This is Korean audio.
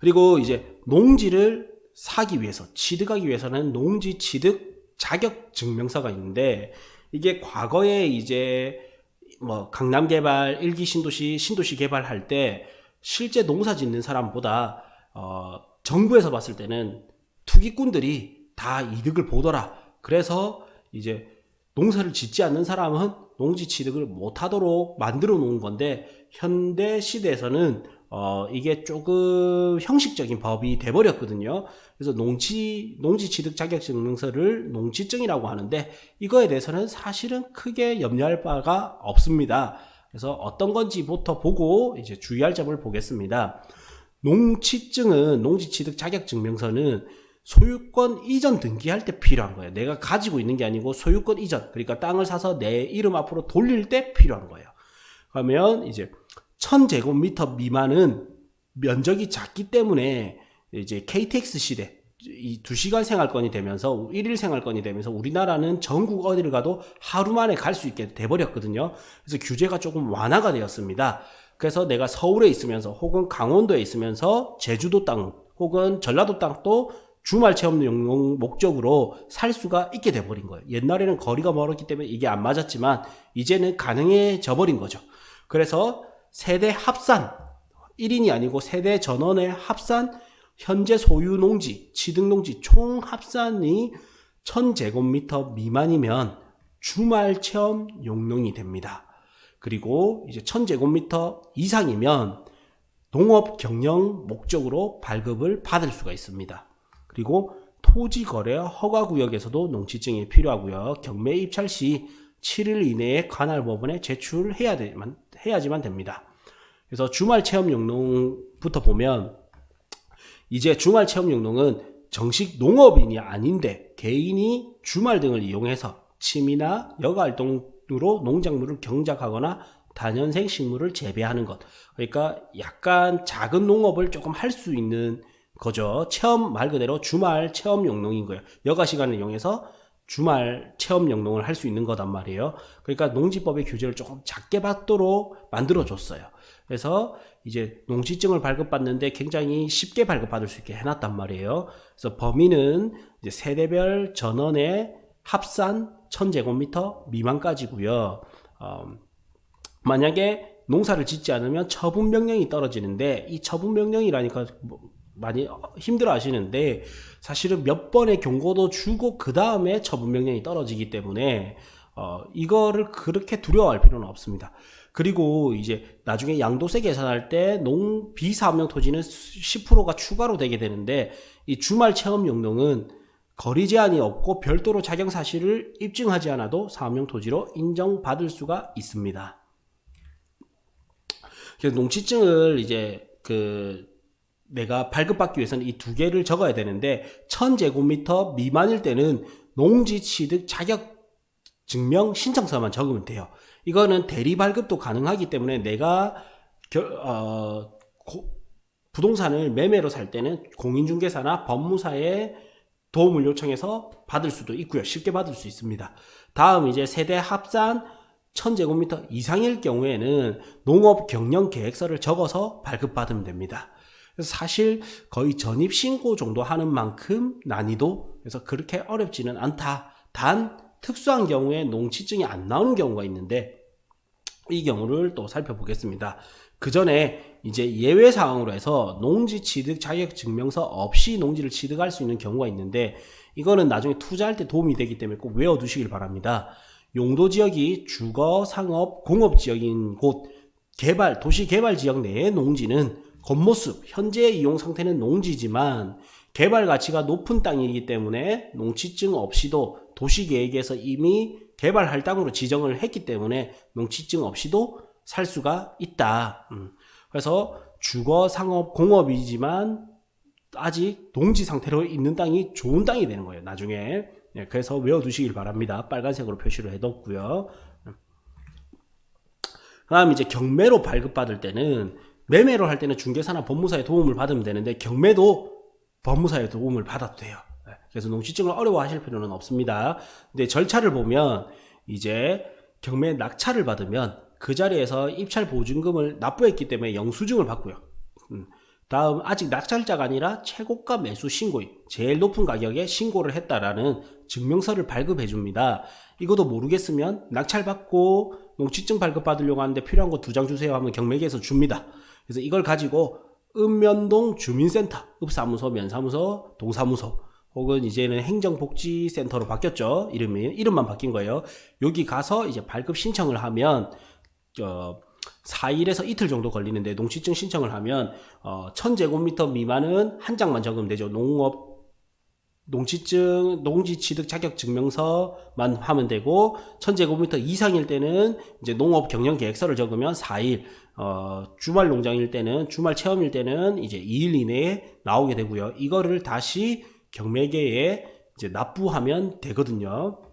그리고 이제 농지를 사기 위해서 취득하기 위해서는 농지 취득 자격 증명서가 있는데 이게 과거에 이제 뭐 강남 개발 일기 신도시 신도시 개발할 때 실제 농사 짓는 사람보다 어 정부에서 봤을 때는 투기꾼들이 다 이득을 보더라. 그래서 이제 농사를 짓지 않는 사람은 농지 취득을 못 하도록 만들어 놓은 건데 현대 시대에서는 어 이게 조금 형식적인 법이 돼 버렸거든요. 그래서 농지 농지 취득 자격 증명서를 농지증이라고 하는데 이거에 대해서는 사실은 크게 염려할 바가 없습니다. 그래서 어떤 건지부터 보고 이제 주의할 점을 보겠습니다. 농지증은 농지취득 자격증명서는 소유권 이전 등기할 때 필요한 거예요. 내가 가지고 있는 게 아니고 소유권 이전. 그러니까 땅을 사서 내 이름 앞으로 돌릴 때 필요한 거예요. 그러면 이제 1000제곱미터 미만은 면적이 작기 때문에 이제 KTX 시대 이 2시간 생활권이 되면서 1일 생활권이 되면서 우리나라는 전국 어디를 가도 하루 만에 갈 수 있게 돼 버렸거든요. 그래서 규제가 조금 완화가 되었습니다. 그래서 내가 서울에 있으면서 혹은 강원도에 있으면서 제주도 땅 혹은 전라도 땅도 주말 체험 용용 목적으로 살 수가 있게 돼 버린 거예요. 옛날에는 거리가 멀었기 때문에 이게 안 맞았지만 이제는 가능해져 버린 거죠. 그래서 세대 합산 1인이 아니고 세대 전원의 합산 현재 소유 농지, 취득 농지 총 합산이 1000제곱미터 미만이면 주말 체험 용농이 됩니다. 그리고 이제 1000제곱미터 이상이면 농업 경영 목적으로 발급을 받을 수가 있습니다. 그리고 토지 거래 허가 구역에서도 농지증이 필요하고요. 경매 입찰 시 7일 이내에 관할 법원에 제출해야 되만 해야지만 됩니다. 그래서 주말 체험 용농부터 보면 이제 주말 체험 용농은 정식 농업인이 아닌데 개인이 주말 등을 이용해서 취미나 여가 활동으로 농작물을 경작하거나 다년생 식물을 재배하는 것. 그러니까 약간 작은 농업을 조금 할 수 있는 거죠. 체험 말 그대로 주말 체험 용농인 거예요. 여가 시간을 이용해서 주말 체험 용농을 할 수 있는 거단 말이에요. 그러니까 농지법의 규제를 조금 작게 받도록 만들어 줬어요. 그래서 이제 농지증을 발급받는데 굉장히 쉽게 발급받을 수 있게 해놨단 말이에요. 그래서 범위는 이제 세대별 전원의 합산 1000제곱미터 미만까지고요. 어, 만약에 농사를 짓지 않으면 처분 명령이 떨어지는데 이 처분 명령이라니까 뭐 많이 힘들어 하시는데 사실은 몇 번의 경고도 주고 그 다음에 처분 명령이 떨어지기 때문에 어, 이거를 그렇게 두려워할 필요는 없습니다. 그리고 이제 나중에 양도세 계산할 때 농 비사업용 토지는 10%가 추가로 되게 되는데 이 주말 체험 용농은 거리 제한이 없고 별도로 자경 사실을 입증하지 않아도 사업용 토지로 인정받을 수가 있습니다. 그래서 농지증을 이제 그 내가 발급받기 위해서는 이 두 개를 적어야 되는데 1000제곱미터 미만일 때는 농지 취득 자격 증명 신청서만 적으면 돼요. 이거는 대리 발급도 가능하기 때문에 내가 결, 어, 고, 부동산을 매매로 살 때는 공인중개사나 법무사에 도움을 요청해서 받을 수도 있고요. 쉽게 받을 수 있습니다. 다음 이제 세대 합산 1000제곱미터 이상일 경우에는 농업 경영 계획서를 적어서 발급받으면 됩니다. 그래서 사실 거의 전입 신고 정도 하는 만큼 난이도 그래서 그렇게 어렵지는 않다. 단 특수한 경우에 농지증이 안 나오는 경우가 있는데 이 경우를 또 살펴보겠습니다. 그 전에 이제 예외 사항으로 해서 농지 취득 자격 증명서 없이 농지를 취득할 수 있는 경우가 있는데 이거는 나중에 투자할 때 도움이 되기 때문에 꼭 외워 두시길 바랍니다. 용도 지역이 주거, 상업, 공업 지역인 곳 개발, 도시 개발 지역 내의 농지는 겉모습, 현재 이용 상태는 농지지만 개발 가치가 높은 땅이기 때문에 농지증 없이도 도시계획에서 이미 개발할 땅으로 지정을 했기 때문에 농지증 없이도 살 수가 있다. 음. 그래서 주거, 상업, 공업이지만 아직 농지 상태로 있는 땅이 좋은 땅이 되는 거예요. 나중에. 네, 그래서 외워두시길 바랍니다. 빨간색으로 표시를 해뒀고요. 그 다음 이제 경매로 발급받을 때는 매매로 할 때는 중개사나 법무사의 도움을 받으면 되는데 경매도 법무사의 도움을 받아도 돼요. 네, 그래서 농지증을 어려워하실 필요는 없습니다. 근데 절차를 보면 이제 경매 낙찰을 받으면 그 자리에서 입찰 보증금을 납부했기 때문에 영수증을 받고요. 음, 다음 아직 낙찰자가 아니라 최고가 매수 신고인 제일 높은 가격에 신고를 했다라는 증명서를 발급해 줍니다. 이것도 모르겠으면 낙찰 받고 농취증 발급 받으려고 하는데 필요한 거 두 장 주세요 하면 경매계에서 줍니다. 그래서 이걸 가지고 읍면동 주민센터, 읍사무소, 면사무소, 동사무소 혹은 이제는 행정복지센터로 바뀌었죠. 이름이 이름만 바뀐 거예요. 여기 가서 이제 발급 신청을 하면 어 4일에서 이틀 정도 걸리는데 농취증 신청을 하면 어 1000제곱미터 미만은 한 장만 적으면 되죠. 농업 농취증, 농지취득 자격 증명서만 하면 되고 1000제곱미터 이상일 때는 이제 농업 경영 계획서를 적으면 4일, 어, 주말 농장일 때는 주말 체험일 때는 이제 2일 이내에 나오게 되고요. 이거를 다시 경매계에 이제 납부하면 되거든요.